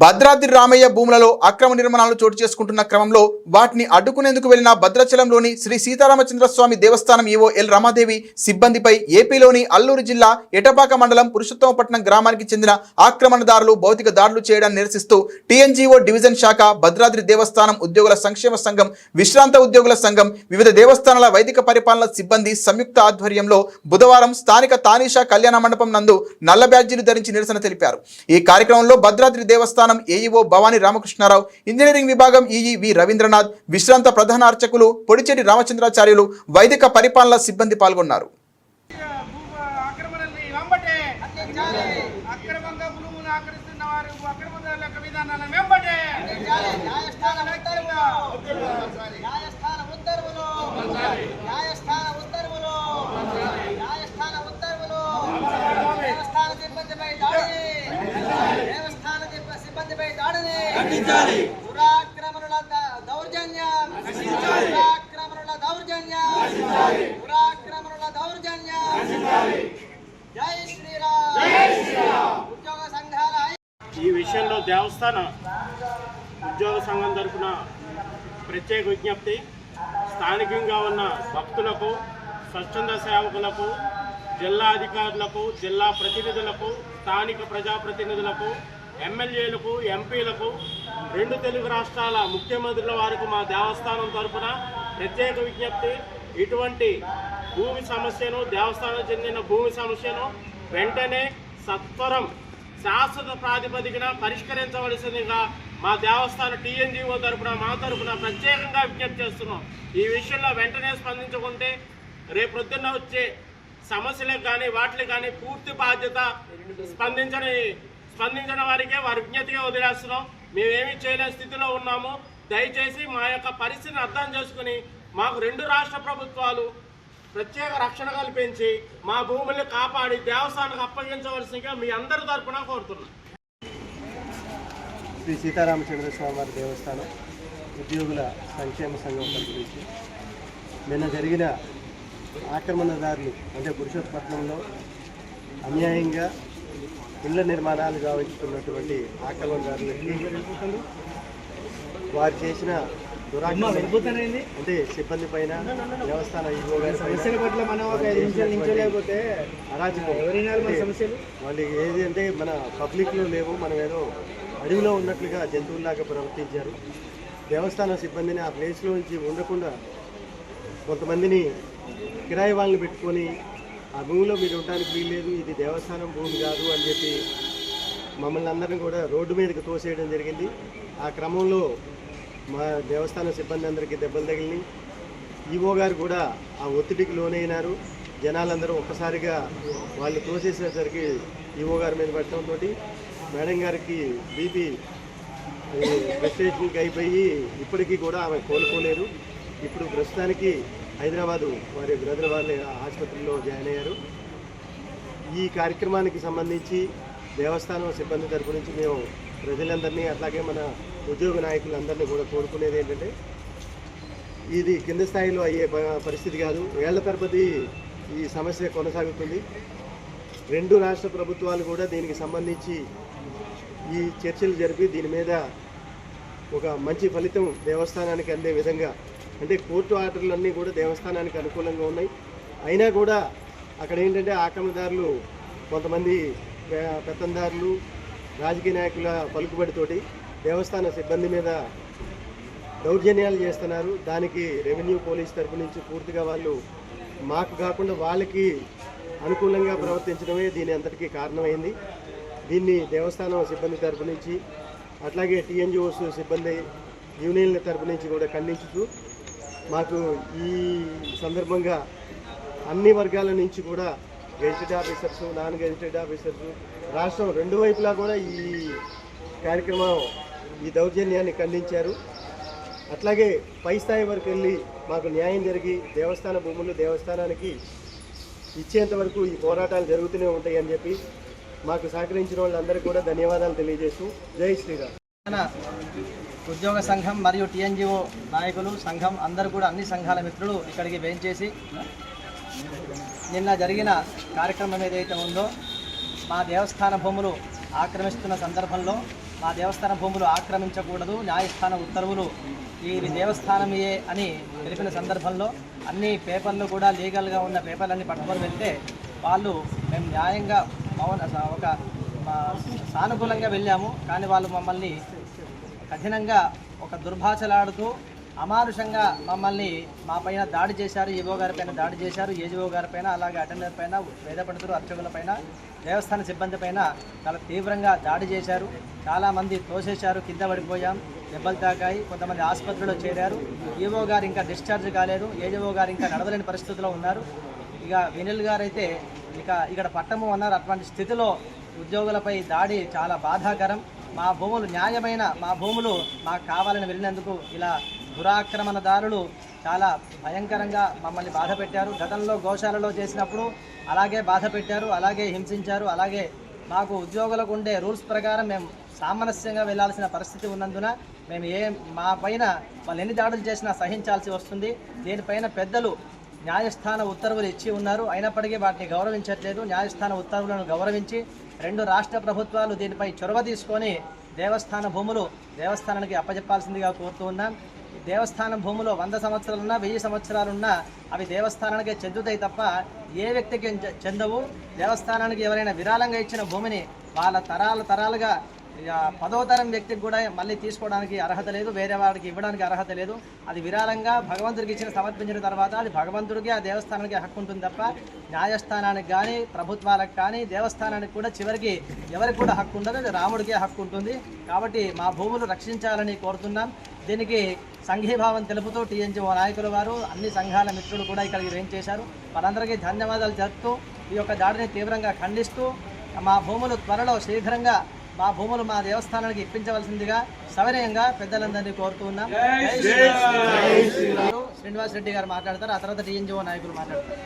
భద్రాద్రి రామయ్య భూములలో అక్రమ నిర్మాణాలు చోటు చేసుకుంటున్న క్రమంలో వాటిని అడ్డుకునేందుకు వెళ్ళిన భద్రాచలంలోని శ్రీ సీతారామచంద్ర స్వామి దేవస్థానం ఈవో ఎల్ రమాదేవి సిబ్బందిపై ఏపీలోని అల్లూరు జిల్లా ఎటపాక మండలం పురుషోత్తమపట్నం గ్రామానికి చెందిన ఆక్రమణదారులు భౌతిక దాడులు చేయడాన్ని నిరసిస్తూ టీఎన్జీఓ డివిజన్ శాఖ భద్రాద్రి దేవస్థానం ఉద్యోగుల సంక్షేమ సంఘం విశ్రాంత ఉద్యోగుల సంఘం వివిధ దేవస్థానాల వైదిక పరిపాలన సిబ్బంది సంయుక్త ఆధ్వర్యంలో బుధవారం స్థానిక తానీషా కళ్యాణ మండపం నందు నల్ల బ్యాడ్జీలు ధరించి నిరసన తెలిపారు. ఈ కార్యక్రమంలో భద్రాద్రి దేవస్థానం ఏఈఓ భవానీ రామకృష్ణారావు ఇంజనీరింగ్ విభాగం ఈఈ వి రవీంద్రనాథ్ విశ్రాంత ప్రధాన అర్చకులు పొడిచెటి రామచంద్రాచార్యులు వైదిక పరిపాలన సిబ్బంది పాల్గొన్నారు. ఆక్రమణల్ని వెంబటే అక్రమంగా భూములు ఆక్రమిస్తున్న వారు అక్రమదారుల యొక్క విధానాలను వెంబటే న్యాయస్థాన ఉత్తర్వులు న్యాయస్థాన ఉత్తర్వులు న్యాయస్థాన ఉత్తర్వులు న్యాయస్థాన ఉత్తర్వులు దేవస్థాన సిబ్బందిపై దాడిని దేవస్థాన సిబ్బ- సిబ్బందిపై దాడిని పురాక్రమణుల ద- దౌర్జన్యం పురాక్రమణుల దౌర్జన్యం పురాక్రమణుల దౌర్జన్యం. జై శ్రీరామ్. ఉద్యోగ సంఘాల ఐ- ఈ విషయంలో దేవస్థాన ఉద్యోగ సంఘం తరఫున ప్రత్యేక విజ్ఞప్తి. స్థానికంగా ఉన్న భక్తులకు స్వచ్ఛంద సేవకులకు జిల్లా అధికారులకు జిల్లా ప్రతినిధులకు స్థానిక ప్రజాప్రతినిధులకు ఎమ్మెల్యేలకు ఎంపీలకు రెండు తెలుగు రాష్ట్రాల ముఖ్యమంత్రుల వారికి మా దేవస్థానం తరఫున ప్రత్యేక విజ్ఞప్తి. ఇటువంటి భూమి సమస్యను దేవస్థానం చెందిన భూమి సమస్యను వెంటనే సత్వరం శాశ్వత ప్రాతిపదికన పరిష్కరించవలసిందిగా మా దేవస్థాన టీఎన్జీఓ తరఫున మా తరఫున ప్రత్యేకంగా విజ్ఞప్తి చేస్తున్నాం. ఈ విషయంలో వెంటనే స్పందించకుంటే రేపొద్దున్న వచ్చే సమస్యలకు కానీ వాటికి కానీ పూర్తి బాధ్యత స్పందించని స్పందించిన వారికే వారి విజ్ఞతగా వదిలేస్తున్నాం. మేమేమి చేయలేని స్థితిలో ఉన్నాము. దయచేసి మా యొక్క పరిస్థితిని అర్థం చేసుకుని మాకు రెండు రాష్ట్ర ప్రభుత్వాలు ప్రత్యేక రక్షణ కల్పించి మా భూముల్ని కాపాడి దేవస్థానానికి అప్పగించవలసిందిగా మీ అందరి తరపున కోరుతున్నాం. శ్రీ సీతారామచంద్ర స్వామివారి దేవస్థానం ఉద్యోగుల సంక్షేమ సంఘం తరపు నిన్న జరిగిన ఆక్రమణదారులు అంటే పురుషోత్పట్నంలో అన్యాయంగా ఇళ్ళ నిర్మాణాలు గావించుతున్నటువంటి ఆక్రమణదారులకి వారు చేసిన అంటే సిబ్బంది పైన గారి పైన పట్ల మనం ఒక ఐదు నిమిషాలు నించోలేకపోతే అరాచకం. ఎవరైనా మన సమస్యలు? వాళ్ళు ఏది అంటే మన పబ్లిక్లో లేవు మనం ఏదో అడవిలో ఉన్నట్లుగా జంతువుల్లాగా ప్రవర్తించారు. దేవస్థాన సిబ్బందిని ఆ ప్లేస్లో నుంచి ఉండకుండా కొంతమందిని కిరాయి వాళ్ళని పెట్టుకొని ఆ భూమిలో మీరు ఉండడానికి వీల్లేదు ఇది దేవస్థానం భూమి కాదు అని చెప్పి మమ్మల్ని అందరిని కూడా రోడ్డు మీదకి తోసేయడం జరిగింది. ఆ క్రమంలో మా దేవస్థాన సిబ్బంది అందరికీ దెబ్బలు తగిలినాయి. ఈవో గారు కూడా ఆ ఒత్తిడికి లోనైనారు. జనాలందరూ ఒక్కసారిగా వాళ్ళు తోసేసేసరికి ఈవో గారి మీద పడటంతో మేడం గారికి బీపీ ప్రెస్టేషన్కి అయిపోయి ఇప్పటికీ కూడా ఆమె కోలుకోలేదు. ఇప్పుడు ప్రస్తుతానికి హైదరాబాదు వారి బ్రదర్ వాళ్ళ ఆసుపత్రిలో జాయిన్ అయ్యారు. ఈ కార్యక్రమానికి సంబంధించి దేవస్థానం సిబ్బంది తరపు నుంచి మేము ప్రజలందరినీ అట్లాగే మన ఉద్యోగ నాయకులందరినీ కూడా కోరుకునేది ఏంటంటే ఇది కింద స్థాయిలో అయ్యే ప- పరిస్థితి కాదు. ఏళ్ళ తరబడి ఈ సమస్య కొనసాగుతుంది. రెండు రాష్ట్ర ప్రభుత్వాలు కూడా దీనికి సంబంధించి ఈ చర్చలు జరిపి దీని మీద ఒక మంచి ఫలితం దేవస్థానానికి అందే విధంగా అంటే కోర్టు ఆర్డర్లన్నీ కూడా దేవస్థానానికి అనుకూలంగా ఉన్నాయి. అయినా కూడా అక్కడ ఏంటంటే ఆక్రమణదారులు కొంతమంది పెత్తందారులు రాజకీయ నాయకుల పలుకుబడితోటి దేవస్థాన సిబ్బంది మీద దౌర్జన్యాలు చేస్తున్నారు. దానికి రెవెన్యూ పోలీస్ తరపు నుంచి పూర్తిగా వాళ్ళు మాకు కాకుండా వాళ్ళకి అనుకూలంగా ప్రవర్తించడమే దీని అంతటికీ కారణమైంది. దీన్ని దేవస్థానం సిబ్బంది తరపు నుంచి అట్లాగే టీఎన్జిఓస్ సిబ్బంది యూనియన్ల తరపు నుంచి కూడా ఖండించుతూ మాకు ఈ సందర్భంగా అన్ని వర్గాల నుంచి కూడా gazetted officers non gazetted officers రాష్ట్రం రెండు వైపులా కూడా ఈ కార్యక్రమం ఈ దౌర్జన్యాన్ని ఖండించారు. అట్లాగే పై స్థాయి వరకు వెళ్ళి మాకు న్యాయం జరిగి దేవస్థాన భూములు దేవస్థానానికి ఇచ్చేంత వరకు ఈ పోరాటాలు జరుగుతూనే ఉంటాయి అని చెప్పి మాకు సహకరించిన వాళ్ళందరికీ కూడా ధన్యవాదాలు తెలియజేస్తూ జై శ్రీరామ్. ఉద్యోగ సంఘం మరియు టీఎన్జిఓ నాయకులు సంఘం అందరూ కూడా అన్ని సంఘాల మిత్రులు ఇక్కడికి వేయించేసి నిన్న జరిగిన కార్యక్రమం ఏదైతే ఉందో మా దేవస్థాన భూములు ఆక్రమిస్తున్న సందర్భంలో మా దేవస్థాన భూములు ఆక్రమించకూడదు న్యాయస్థాన ఉత్తర్వులు ఈ దేవస్థానమే అని తెలిపిన సందర్భంలో అన్ని పేపర్లు కూడా లీగల్గా ఉన్న పేపర్లన్నీ పట్టుకొని వెళ్తే వాళ్ళు మేము న్యాయంగా మౌన ఒక సానుకూలంగా వెళ్ళాము. కానీ వాళ్ళు మమ్మల్ని కఠినంగా ఒక దుర్భాషలాడుతూ అమానుషంగా మమ్మల్ని మా పైన దాడి చేశారు ఈవో గారి పైన దాడి చేశారు ఏజీఓ గారి పైన అలాగే అటెండర్ పైన వేద పండితులు అర్చకుల పైన దేవస్థాన సిబ్బంది పైన చాలా తీవ్రంగా దాడి చేశారు. చాలామంది తోసేశారు కింద పడిపోయాం దెబ్బలు తాకాయి కొంతమంది ఆసుపత్రిలో చేరారు. ఈవో గారు ఇంకా డిశ్చార్జ్ కాలేదు ఏజీఓ గారు ఇంకా నడవలేని పరిస్థితిలో ఉన్నారు. ఇక వినిల్ గారు అయితే ఇక ఇక్కడ పట్టము అన్నారు. అటువంటి స్థితిలో ఉద్యోగులపై దాడి చాలా బాధాకరం. మా భూములు న్యాయమైన మా భూములు మాకు కావాలని వెళ్ళినందుకు ఇలా దురాక్రమణదారులు చాలా భయంకరంగా మమ్మల్ని బాధ పెట్టారు. గతంలో గోశాలలో చేసినప్పుడు అలాగే బాధ పెట్టారు అలాగే హింసించారు అలాగే మాకు ఉద్యోగులకు ఉండే రూల్స్ ప్రకారం మేము సామరస్యంగా వెళ్ళాల్సిన పరిస్థితి ఉన్నందున మేము ఏ మా పైన వాళ్ళు ఎన్ని దాడులు చేసినా సహించాల్సి వస్తుంది. దీనిపైన పెద్దలు న్యాయస్థాన ఉత్తర్వులు ఇచ్చి ఉన్నారు. అయినప్పటికీ వాటిని గౌరవించట్లేదు. న్యాయస్థాన ఉత్తర్వులను గౌరవించి రెండు రాష్ట్ర ప్రభుత్వాలు దీనిపై చొరవ తీసుకొని దేవస్థాన భూములు దేవస్థానానికి అప్పజెప్పాల్సిందిగా కోరుతూ ఉన్నాం. దేవస్థానం భూములో వంద సంవత్సరాలున్నా వెయ్యి సంవత్సరాలున్నా అవి దేవస్థానానికే చెందుతాయి తప్ప ఏ వ్యక్తికి చెందవు. దేవస్థానానికి ఎవరైనా విరాళంగా ఇచ్చిన భూమిని వాళ్ళ తరాల తరాలుగా పదో తరం వ్యక్తికి కూడా మళ్ళీ తీసుకోవడానికి అర్హత లేదు వేరే వాడికి ఇవ్వడానికి అర్హత లేదు. అది విరాళంగా భగవంతుడికి ఇచ్చిన సమర్పించిన తర్వాత అది భగవంతుడికి ఆ దేవస్థానానికి హక్కు ఉంటుంది తప్ప న్యాయస్థానానికి కానీ ప్రభుత్వాలకు కానీ దేవస్థానానికి కూడా చివరికి ఎవరికి కూడా హక్కు ఉండదు రాముడికే హక్కు ఉంటుంది. కాబట్టి మా భూములు రక్షించాలని కోరుతున్నాం. దీనికి సంఘీభావం తెలుపుతూ టీఎన్జిఓ నాయకుల వారు అన్ని సంఘాల మిత్రులు కూడా ఇక్కడికి వేం చేశారు. వారందరికీ ధన్యవాదాలు జరుపుతూ ఈ యొక్క దాడిని తీవ్రంగా ఖండిస్తూ మా భూములు త్వరలో శీఘ్రంగా మా భూములు మా దేవస్థానానికి ఇప్పించవలసిందిగా సవినయంగా పెద్దలందరినీ కోరుతూ ఉన్నాం. శ్రీనివాస్ రెడ్డి గారు మాట్లాడతారు ఆ తర్వాత టీఎన్జిఓ నాయకులు మాట్లాడతారు.